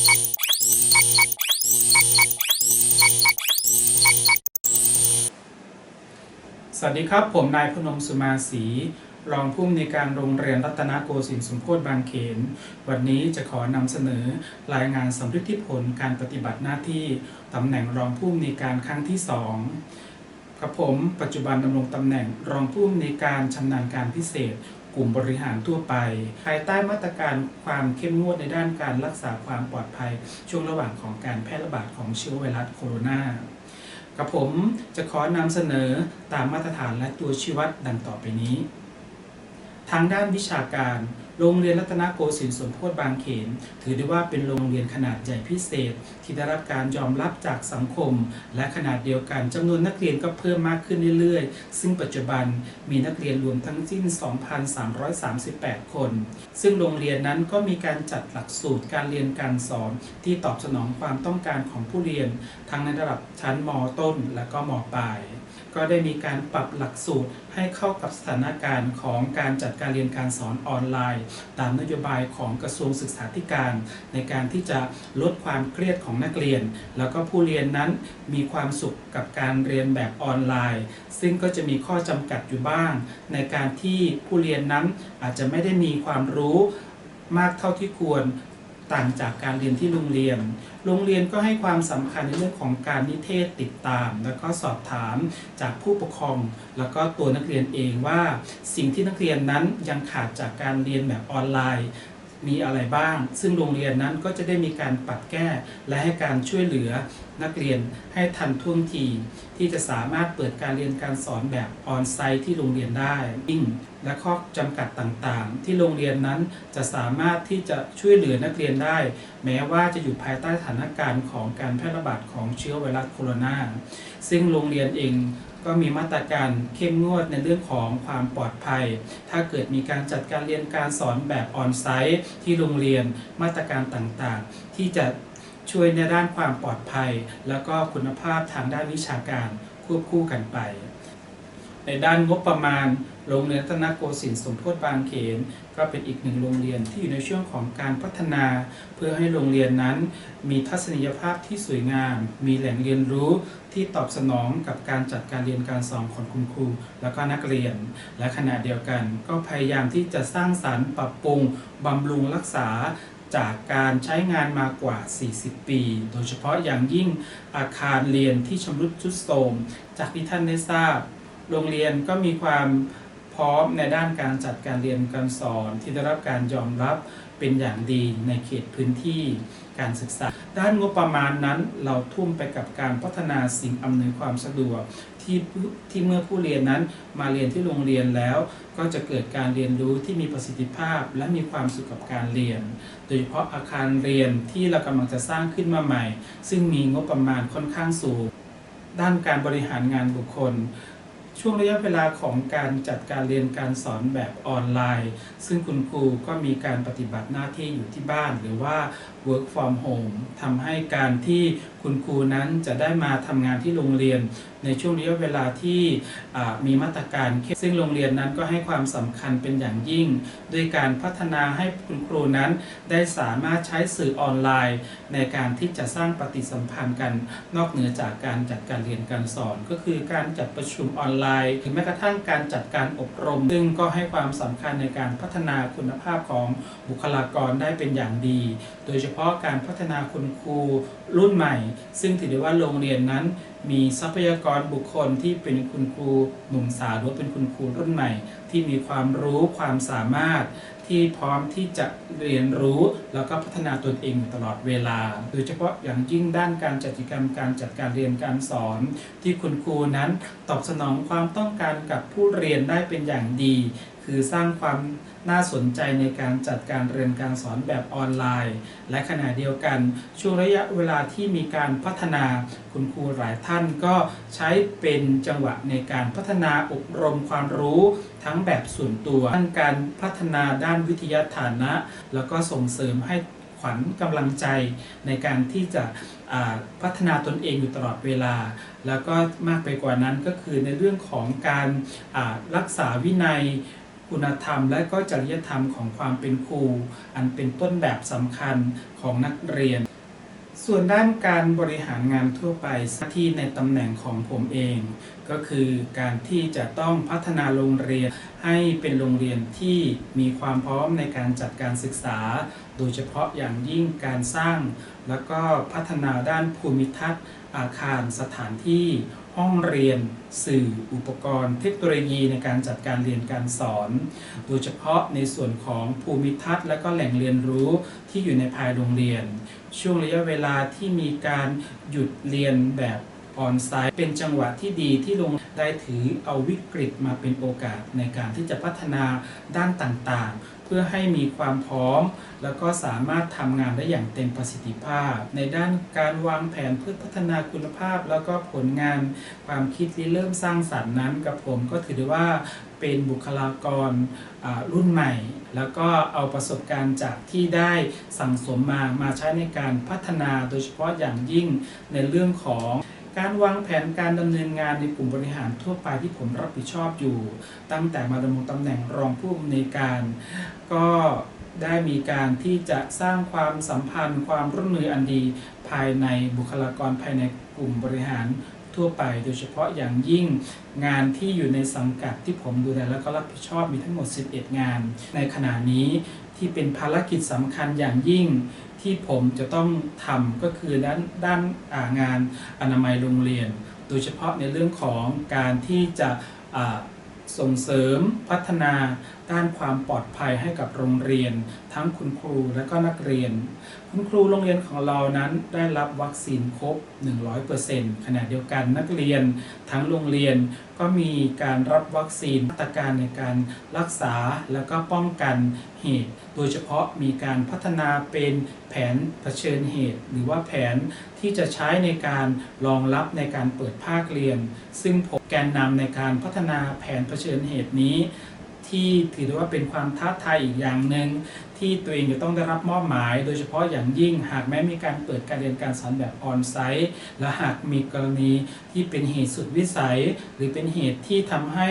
สวัสดีครับ ผมนายพนมสุมาศรีรองผู้อำนวยการโรงเรียนรัตนโกสินทร์สมโพธิบางเขน วันนี้จะขอนำเสนอรายงานสำฤทธิผลการปฏิบัติหน้าที่ตำแหน่งรองผู้อำนวยการครั้งที่สองกับผมปัจจุบันดำรงตำแหน่งรองผู้อำนวยการชำนาญการพิเศษ กลุ่มบริหารทั่วไป ภายใต้มาตรการความเข้มงวดในด้านการรักษาความปลอดภัย ช่วงระหว่างของการแพร่ระบาดของเชื้อไวรัสโคโรนากับผมจะขอนำเสนอตามมาตรฐานและตัวชี้วัดดังต่อไปนี้ ทางด้านวิชาการโรงเรียนรัตนโกสินทร์สมโพธิบางเขน ถือได้ว่าเป็นโรงเรียนขนาดใหญ่พิเศษ ที่ได้รับการยอมรับจากสังคม และขนาดเดียวกันจำนวนนักเรียนก็เพิ่มมากขึ้นเรื่อยๆ ซึ่งปัจจุบันมีนักเรียนรวมทั้งสิ้น 2,338 คน ซึ่งโรงเรียนนั้นก็มีการจัดหลักสูตรการเรียนการสอนที่ตอบสนองความต้องการของผู้เรียน ทั้งในระดับชั้นมต้นและก็มปลาย ก็ได้มีการปรับหลักสูตรให้เข้ากับสถานการณ์ของการจัดการเรียนการสอนออนไลน์ ตามนโยบายของกระทรวงศึกษาธิการ ในการที่จะลดความเครียดของนักเรียน แล้วก็ผู้เรียนนั้นมีความสุขกับการเรียนแบบออนไลน์ ซึ่งก็จะมีข้อจำกัดอยู่บ้าง ในการที่ผู้เรียนนั้นอาจจะไม่ได้มีความรู้มากเท่าที่ควร ต่างจากการเรียนที่โรงเรียน โรงเรียนก็ให้ความสำคัญในเรื่องของการนิเทศติดตาม แล้วก็สอบถามจากผู้ปกครอง แล้วก็ตัวนักเรียนเองว่า สิ่งที่นักเรียนนั้นยังขาดจากการเรียนแบบออนไลน์ มีอะไรบ้าง ซึ่งโรงเรียนนั้นก็จะได้มีการปรับแก้ และให้การช่วยเหลือนักเรียนให้ทันท่วงทีที่จะสามารถเปิดการเรียนการสอนแบบออนไซต์ที่โรงเรียนได้ยิ่งและข้อจำกัดต่างๆ ที่โรงเรียนนั้นจะสามารถที่จะช่วยเหลือนักเรียนได้ แม้ว่าจะอยู่ภายใต้สถานการณ์ของการแพร่ระบาดของเชื้อไวรัสโคโรนาซึ่งโรงเรียนเอง ก็มีมาตรการเข้มงวดในเรื่องของความปลอดภัย ถ้าเกิดมีการจัดการเรียนการสอนแบบออนไซต์ที่โรงเรียนมาตรการต่างๆ ที่จะช่วยในด้านความปลอดภัย แล้วก็คุณภาพทางด้านวิชาการควบคู่กันไป ในด้านงบประมาณ โรงเรียนรัตนโกสินทร์สมโพธิบางเขน ก็เป็นอีกหนึ่งโรงเรียนที่อยู่ในช่วงของการพัฒนา เพื่อให้โรงเรียนนั้น มีทัศนียภาพที่สวยงาม มีแหล่งเรียนรู้ที่ตอบสนองกับการจัดการเรียนการสอนของคุณครู และก็นักเรียน และขณะเดียวกัน ก็พยายามที่จะสร้างสรรค์ปรับปรุงบำรุงรักษาจากการใช้งานมากว่า 40 ปี โดยเฉพาะอย่างยิ่งอาคารเรียนที่ชำรุดทรุดโทรม จากที่ท่านได้ทราบ โรงเรียนก็มีความ ร้อมในด้านการจัดการเรียนการสอนที่ได้รับการยอมรับเป็นอย่างดีในเขตพื้นที่การศึกษา ด้านงบประมาณนั้นเราทุ่มไปกับการพัฒนาสิ่งอำนวยความสะดวกที่ที่เมื่อผู้เรียนนั้นมาเรียนที่โรงเรียนแล้ว ก็จะเกิดการเรียนรู้ที่มีประสิทธิภาพ และมีความสุขกับการเรียน โดยเฉพาะอาคารเรียนที่เรากำลังจะสร้างขึ้นมาใหม่ ซึ่งมีงบประมาณค่อนข้างสูง ด้านการบริหารงานบุคคล ช่วงระยะเวลาของการจัดการเรียนการสอนแบบออนไลน์ ซึ่งคุณครูก็มีการปฏิบัติหน้าที่อยู่ที่บ้านหรือว่า work from home ทำให้การที่คุณครูนั้นจะได้มาทำงานที่โรงเรียน ในช่วงระยะเวลาที่มีมาตรการเข้มซึ่งโรงเรียนนั้นก็ให้ความสำคัญเป็นอย่างยิ่ง ด้วยการพัฒนาให้คุณครูนั้นได้สามารถใช้สื่อออนไลน์ ในการที่จะสร้างปฏิสัมพันธ์กัน นอกเหนือจากการจัดการเรียนการสอน ก็คือการจัดประชุมออนไลน์ถึงแม้กระทั่งการจัดการอบรม ซึ่งก็ให้ความสำคัญในการพัฒนาคุณภาพของบุคลากรได้เป็นอย่างดี โดยเฉพาะการพัฒนาคุณครูรุ่นใหม่ ซึ่งถือได้ว่าโรงเรียนนั้นมีทรัพยากรบุคคลที่เป็นคุณครูหนุ่มสาวหรือเป็นคุณครูรุ่นใหม่ ที่มีความรู้ความสามารถ ที่พร้อมที่จะเรียนรู้ แล้วก็พัฒนาตนเองตลอดเวลา โดยเฉพาะอย่างยิ่งด้านการจัดกิจกรรมการจัดการเรียนการสอน ที่คุณครูนั้นตอบสนองความต้องการกับผู้เรียนได้เป็นอย่างดี คือสร้างความน่าสนใจในการจัดการเรียนการสอนแบบออนไลน์ และขณะเดียวกัน ช่วงระยะเวลาที่มีการพัฒนาคุณครูหลายท่านก็ใช้เป็นจังหวะในการพัฒนาอบรมความรู้ ทั้งแบบส่วนตัวด้านการพัฒนาด้านวิทยาฐานะ แล้วก็ส่งเสริมให้ขวัญกำลังใจในการที่จะพัฒนาตนเองอยู่ตลอดเวลา แล้วก็มากไปกว่านั้นก็คือในเรื่องของการรักษาวินัยคุณธรรม และก็จริยธรรมของความเป็นครู อันเป็นต้นแบบสำคัญของนักเรียน ส่วนด้านการบริหารงานทั่วไปหน้าที่ในตำแหน่งของผมเอง ก็คือการที่จะต้องพัฒนาโรงเรียนให้เป็นโรงเรียนที่มีความพร้อมในการจัดการศึกษา โดยเฉพาะอย่างยิ่งการสร้าง แล้วก็พัฒนาด้านภูมิทัศน์ อาคารสถานที่ ห้องเรียน สื่อ อุปกรณ์ เทคโนโลยีในการจัดการเรียนการสอน โดยเฉพาะในส่วนของภูมิทัศน์ และก็แหล่งเรียนรู้ที่อยู่ในภายโรงเรียน ช่วงระยะเวลาที่มีการหยุดเรียนแบบ ออนไซต์เป็นจังหวะที่ดีที่โรงได้ถือเอาวิกฤตมาเป็นโอกาสในการที่จะพัฒนาด้านต่างๆ เพื่อให้มีความพร้อม แล้วก็สามารถทำงานได้อย่างเต็มประสิทธิภาพ ในด้านการวางแผนเพื่อพัฒนาคุณภาพ แล้วก็ผลงานความคิดที่เริ่มสร้างสรรค์นั้น กับผมก็ถือได้ว่าเป็นบุคลากรรุ่นใหม่ แล้วก็เอาประสบการณ์จากที่ได้สั่งสมมามาใช้ในการพัฒนาโดยเฉพาะอย่างยิ่งในเรื่องของ การวางแผนการดำเนินงานในกลุ่มบริหารทั่วไปที่ผมรับผิดชอบอยู่ ตั้งแต่มาดำรงตำแหน่งรองผู้อำนวยการ ก็ได้มีการที่จะสร้างความสัมพันธ์ ความร่วมมืออันดีภายในบุคลากรภายในกลุ่มบริหารทั่วไป โดยเฉพาะอย่างยิ่งงานที่อยู่ในสังกัดที่ผมดูแลและก็รับผิดชอบมีทั้งหมด 11 งาน ในขณะนี้ที่เป็นภารกิจสำคัญอย่างยิ่ง ที่ผมจะต้องทำก็คือด้านด้านางานอนามัยโรงเรียน โดยเฉพาะในเรื่องของการที่จะส่งเสริมพัฒนา ด้านความปลอดภัยให้กับโรงเรียน ทั้งคุณครูและก็นักเรียน คุณครูโรงเรียนของเรานั้นได้รับวัคซีนครบ 100%ขณะเดียวกันนักเรียน ทั้งโรงเรียนก็มีการรับวัคซีนมาตรการในการรักษาแล้วก็ป้องกันเหตุ โดยเฉพาะมีการพัฒนาเป็นแผนเผชิญเหตุ หรือว่าแผนที่จะใช้ในการรองรับในการเปิดภาคเรียน ซึ่งผมแกนนำในการพัฒนาแผนเผชิญเหตุนี้ ที่ถือได้ว่าเป็นความท้าทายอีกอย่างหนึ่งที่ตัวเองจะต้องได้รับมอบหมาย โดยเฉพาะอย่างยิ่งหากแม้มีการเปิดการเรียนการสอนแบบออนไซต์และหากมีกรณีที่เป็นเหตุสุดวิสัย หรือเป็นเหตุที่ทำให้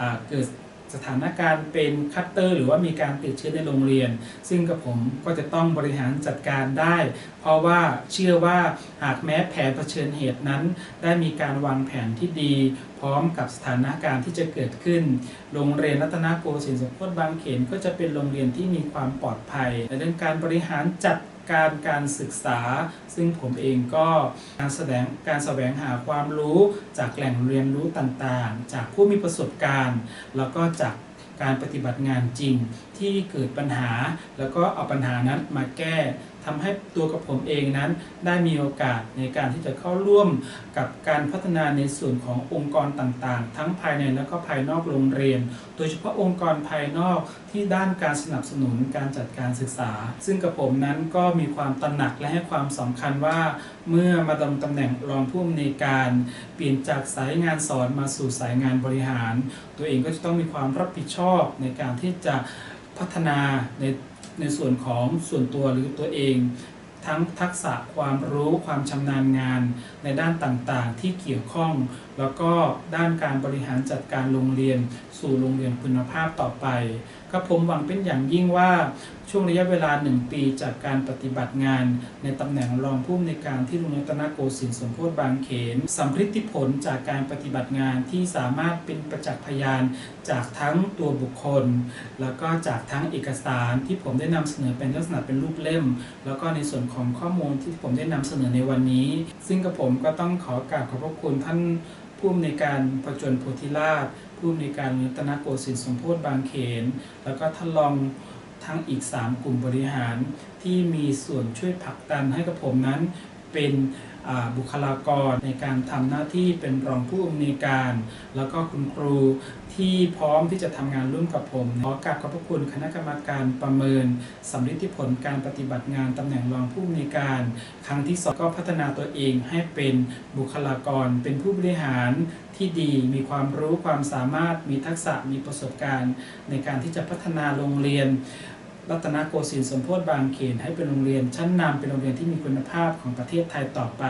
อาเกิด สถานการณ์เป็นคัตเตอร์ หรือว่ามีการติดเชื้อในโรงเรียน ซึ่งกับผมก็จะต้องบริหารจัดการได้ เพราะว่าเชื่อว่าหากแม้แผนเผชิญเหตุนั้น ได้มีการวางแผนที่ดี พร้อมกับสถานการณ์ที่จะเกิดขึ้น โรงเรียนรัตนโกสินทร์สมโพธิบางเขนก็จะเป็นโรงเรียนที่มีความปลอดภัยในเรื่องการบริหารจัดการการศึกษา ซึ่งผมเองก็การแสดงการแสวงหาความรู้จากแหล่งเรียนรู้ต่างๆ จากผู้มีประสบการณ์ แล้วก็จากการปฏิบัติงานจริงที่เกิดปัญหา แล้วก็เอาปัญหานั้นมาแก้ ทำให้ตัวกับผมเองนั้นได้มีโอกาสในการที่จะเข้าร่วมกับการพัฒนาในส่วนขององค์กรต่างๆ ทั้งภายในและก็ภายนอกโรงเรียน โดยเฉพาะองค์กรภายนอกที่ด้านการสนับสนุนการจัดการศึกษา ซึ่งกับผมนั้นก็มีความตระหนักและให้ความสำคัญว่า เมื่อมาดำตำแหน่งรองผู้อำนวยการ เปลี่ยนจากสายงานสอนมาสู่สายงานบริหาร ตัวเองก็จะต้องมีความรับผิดชอบในการที่จะพัฒนาใน ในส่วนของส่วนตัวหรือตัวเอง ทั้งทักษะความรู้ความชำนาญงานในด้านต่างๆ ที่เกี่ยวข้อง แล้วก็ด้านการบริหารจัดการโรงเรียน สู่โรงเรียนคุณภาพต่อไป ก็ผมหวังเป็นอย่างยิ่งว่าช่วงระยะเวลาหนึ่งปีจากการปฏิบัติงาน ในตำแหน่งรองผู้อำนวยการที่โรงเรียนตนโกสินทร์สมโพธิบางเขนสำฤทธิผลจากการปฏิบัติงานที่สามารถเป็นประจักษ์พยานจากทั้งตัวบุคคล แล้วก็จากทั้งเอกสารที่ผมได้นำเสนอเป็นลักษณะเป็นรูปเล่ม แล้วก็ในส่วนของข้อมูลที่ผมได้นำเสนอในวันนี้ ซึ่งกับผมก็ต้องขอกราบขอบพระคุณท่าน ผู้อำนวยการประจวนโพธิราชผู้อำนวยการรัตนโกสินทร์สมโพธิบางเขน แล้วก็ท่านรองทั้งอีก 3 กลุ่มบริหารที่มีส่วนช่วยผลักดันให้กับผมนั้น เป็นบุคลากรในการทำหน้าที่เป็นรองผู้อำนวยการ แล้วก็คุณครูที่พร้อมที่จะทำงานร่วมกับผมขอกราบขอบพระคุณคณะกรรมการประเมินสำลิดที่ผลการปฏิบัติงานตำแหน่งรองผู้อำนวยการ ครั้งที่สองก็พัฒนาตัวเองให้เป็นบุคลากร เป็นผู้บริหารที่ดีมีความรู้ความสามารถมีทักษะมีประสบการณ์ ในการที่จะพัฒนาโรงเรียน รัตนโกสินทร์สมโพธิบางเขนให้เป็นโรงเรียนชั้นนำเป็นโรงเรียนที่มีคุณภาพของประเทศไทยต่อไป